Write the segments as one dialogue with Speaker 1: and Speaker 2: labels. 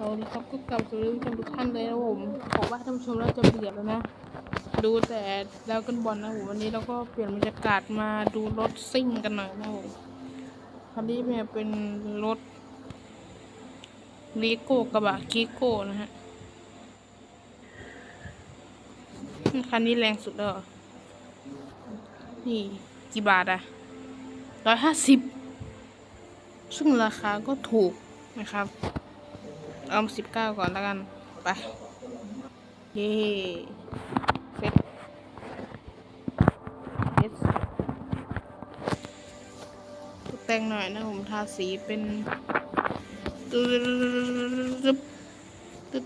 Speaker 1: เอาละครับก็กลับสู่ท่านผู้ชมทุกท่านเลยนะผมบอกว่าท่านผู้ชมเราจะเบื่อแล้วนะ ดูแต่แล้วกันบอลนะผมวันนี้เราก็เปลี่ยนบรรยากาศมาดูรถซิ่งกันหน่อยนะผมคันนี้เนี่ยเป็นรถลีโก้กระบะกีโก้นะฮะคันนี้แรงสุดแล้วนี่กี่บาทอะร้อยห้าสิบซึ่งราคาก็ถูกนะครับ เอาสิบเก้าก่อนแล้วกัน ไป เย่เซ็ตเอสตกแต่งหน่อยนะผมทาสีเป็นตึ๊ดตึ๊ดตึ๊ด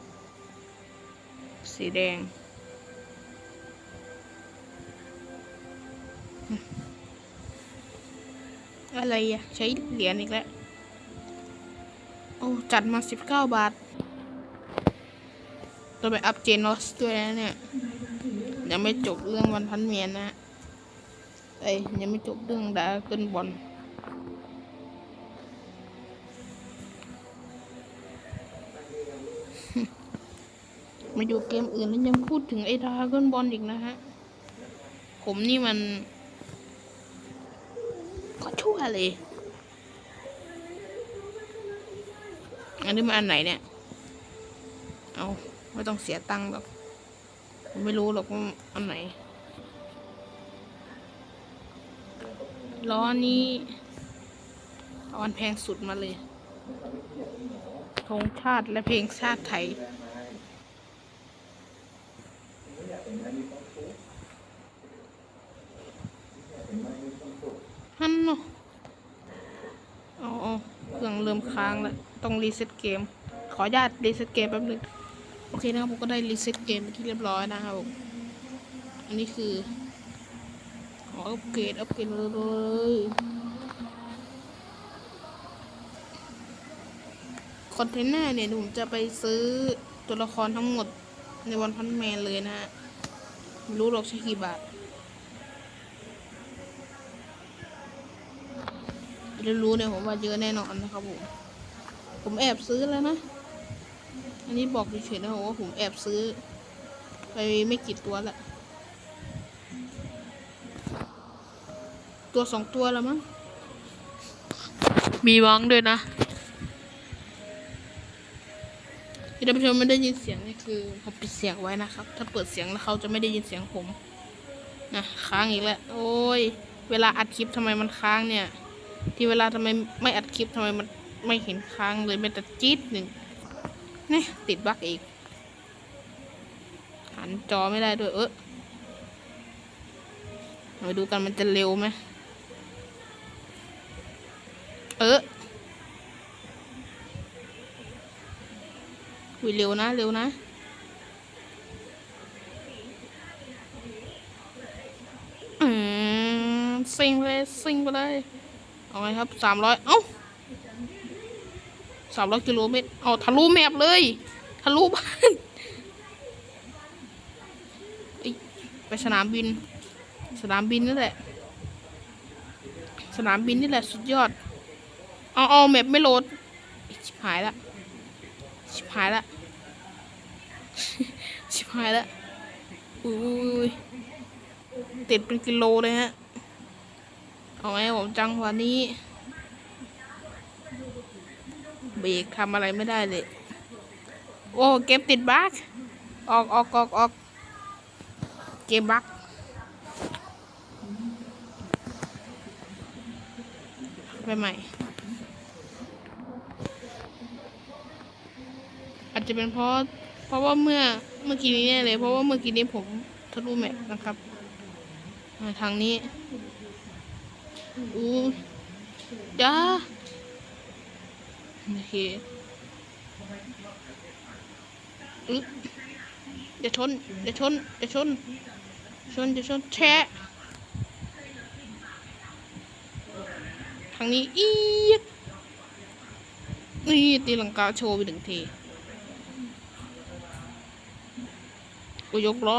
Speaker 1: สีแดงอะไรอะ ใช้เหรียญอีกแล้ว จัดมาสิบเก้าบาทตัวไปอัพเจนอสด้วยนะเนี่ย ยังไม่จบเรื่องวันพันเมียนนะเอ้ยยังไม่จบเรื่องดาเกินบอลมาดูเกมอื่นแล้วยังพูดถึงไอ้ดาเกินบอลอีกนะฮะ ผมนี่มัน ก็ชั่วเลย อันนี้มาอันไหนเนี่ย เอาไม่ต้องเสียตังค์หรอกผมไม่รู้หรอกว่าอันไหน ล้อนี้เอาอันแพงสุดมาเลยธงชาติและเพลงชาติไทย ฮันเนาะอ๋อเครื่องเริ่มค้างแล้ว ต้องรีเซ็ตเกม ขออนุญาตรีเซ็ตเกมแป๊บนึง โอเคนะครับผมก็ได้รีเซ็ตเกมไปที่เรียบร้อยนะครับผมอันนี้คือขออัปเกรดอัปเกรดเลยคอนเทนเนอร์เนี่ยผมจะไปซื้อตัวละครทั้งหมดในวันพันแมนเลยนะฮะไม่รู้หรอกใช้กี่บาทจะรู้เนี่ยผมว่าเยอะแน่นอนนะครับผม ผมแอบซื้อแล้วนะ อันนี้บอกเฉยๆนะว่าผมแอบซื้อ ไปไม่กี่ตัวละ ตัวสองตัวแล้วมั้ง มีวังด้วยนะที่ท่านผู้ชมไม่ได้ยินเสียงนี่คือผมปิดเสียงไว้นะครับ ถ้าเปิดเสียงแล้วเขาจะไม่ได้ยินเสียงผมนะค้างอีกแล้ว โอ้ย เวลาอัดคลิปทำไมมันค้างเนี่ย ที่เวลาทำไมไม่อัดคลิปทำไมมัน ไม่เห็นค้างเลยแม้แต่จี๊ดหนึ่งนี่ติดบั๊กอีก หันจอไม่ได้ด้วย เออมาดูกันมันจะเร็วไหมเออวิเร็วนะ เร็วนะอืมซิงไปเลยซิงไปเลย เอาไงครับสามร้อยเอ้า สามร้อยกิโลเมตรเอาทะลุแมปเลย ทะลุบ้าน ไปสนามบิน สนามบินนี่แหละ สนามบินนี่แหละสุดยอด เอาเอาแมปไม่โหลดชิบหายละ ชิบหายละ ชิบหายละ อุ้ยติดเป็นกิโลเลยฮะ เอาไงผมจังหวะนี้ เบรกทำอะไรไม่ได้เลย โอ้เกมติดบั๊กออกออกออกออกเกมบั๊กไปใหม่ อาจจะเป็นเพราะเพราะว่าเมื่อเมื่อกี้นี้แน่เลยเพราะว่าเมื่อกี้นี้ผมทะลุแมปนะครับมาทางนี้อู้จ้า โอเคอึ๊บอย่าชนอย่าชนอย่าชน ชนอย่าชนแชะทางนี้อีดนี่ตีลังกาโชว์ไปหนึ่งทีกูยกล้อ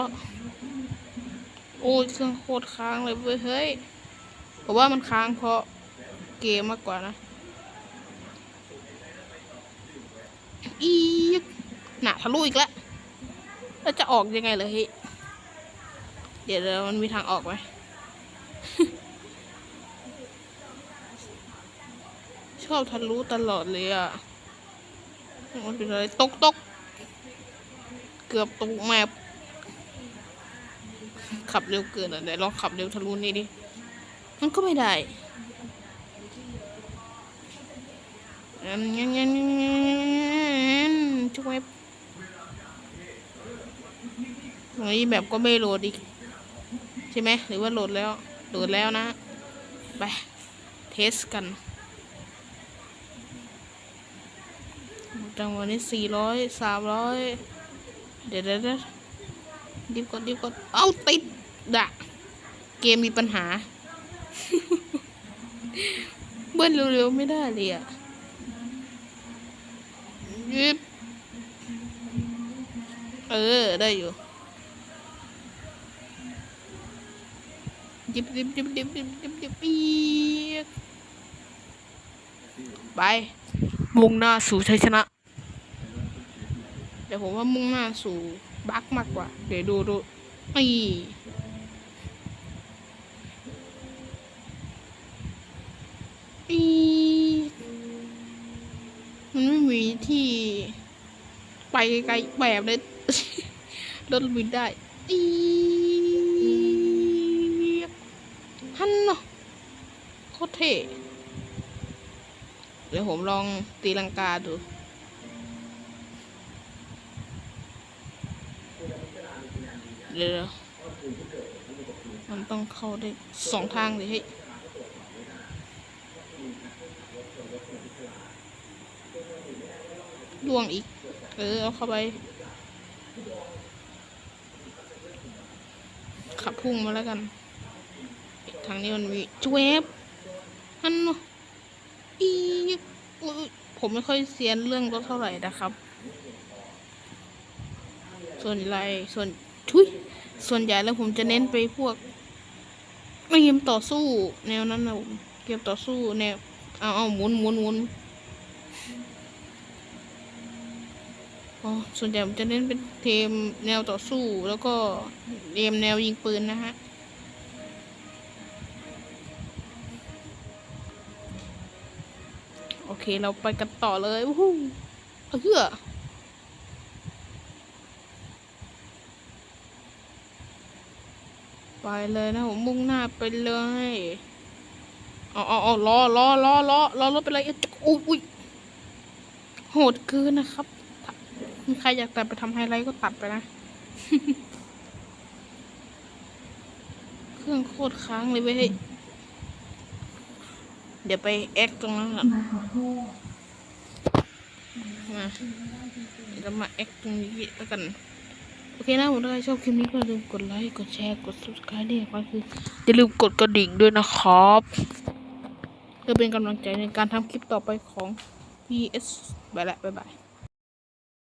Speaker 1: โอ้ยเครื่องโคตรค้างเลยเว้ย เฮ้ยผมว่ามันค้างเพราะเกมมากกว่านะ อีดหนาทะลุอีกแล้วแล้วจะออกยังไงเลยเดี๋ยวมันมีทางออกไหมชอบทะลุตลอดเลยอะมันเป็นอะไรตกตกเกือบตกแมปขับเร็วเกินอะเดี๋ยวลองขับเร็วทะลุนี่ดิ มันก็ไม่ได้งั้นงั้นงั้นงั้น ช่วยตรงนี้แบบก็ไม่โหลดอีก ใช่ไหมหรือว่าโหลดแล้ว โหลดแล้วนะ ไป เทสกันจังวะนี้สี่ร้อยสามร้อยเดี๋ยวเดี๋ยวเดี๋ยวดิบก่อนดิบก่อนเอาติดดะเกมมีปัญหา เบิ้ลเร็วๆไม่ได้เลยอะยิบ เออ ได้อยู่ยิบยิบยิบยิบยิบยิบยิบอีกไป มุ่งหน้าสู่ชัยชนะ เดี๋ยวผมว่ามุ่งหน้าสู่บักมากกว่า เดี๋ยวดูดูนี่อีมันไม่มีที่ไปไกลแบบเลย รถบินได้อีฮันเนาะโคตรเท่เดี๋ยวผมลองตีลังกาดูเดี๋ยวมันต้องเข้าได้สองทางเลยเฮ้ยล่วงอีก เออ เอาเข้าไป ขับ พุ่งมาแล้วกันทางนี้มันมีจวบฮันนาะอีกอุ๊ยผมไม่ค่อยเซียนเรื่องรถเท่าไหร่นะครับ ส่วนใหญ่ส่วนทุยส่วนใหญ่แล้วผมจะเน้นไปพวกเกมต่อสู้ แนวนั้นนะผมเกมต่อสู้แนวเอาเอาหมุนหมุนหมุน อ๋อส่วนใหญ่ผมจะเน้นเป็นเกมแนวต่อสู้แล้วก็เกมแนวยิงปืนนะฮะโอเคเราไปกันต่อเลยวู้ฮู้เฮือไปเลยนะผมมุ่งหน้าไปเลยเอาเอาเอล้อล้อล้อล้อล้อรถไปเลยอุ๊ยอุ้ยโหดเกินนะครับ ใครอยากตัดไปทำไฮไลท์ก็ตัดไปนะ เครื่องโคตรค้างเลยเว้ย เดี๋ยวไปแอคตรงนั้นก่อน
Speaker 2: มา
Speaker 1: เรามาแอคตรงนี้แล้วกัน โอเคนะผมถ้าใครชอบคลิปนี้ก็อย่าลืมกดไลค์ กดแชร์ กด subscribe ด้วยก็คืออย่าลืมกดกระดิ่งด้วยนะครับเพื่อเป็นกำลังใจในการทำคลิปต่อไปของ PS ไปละบ๊ายบาย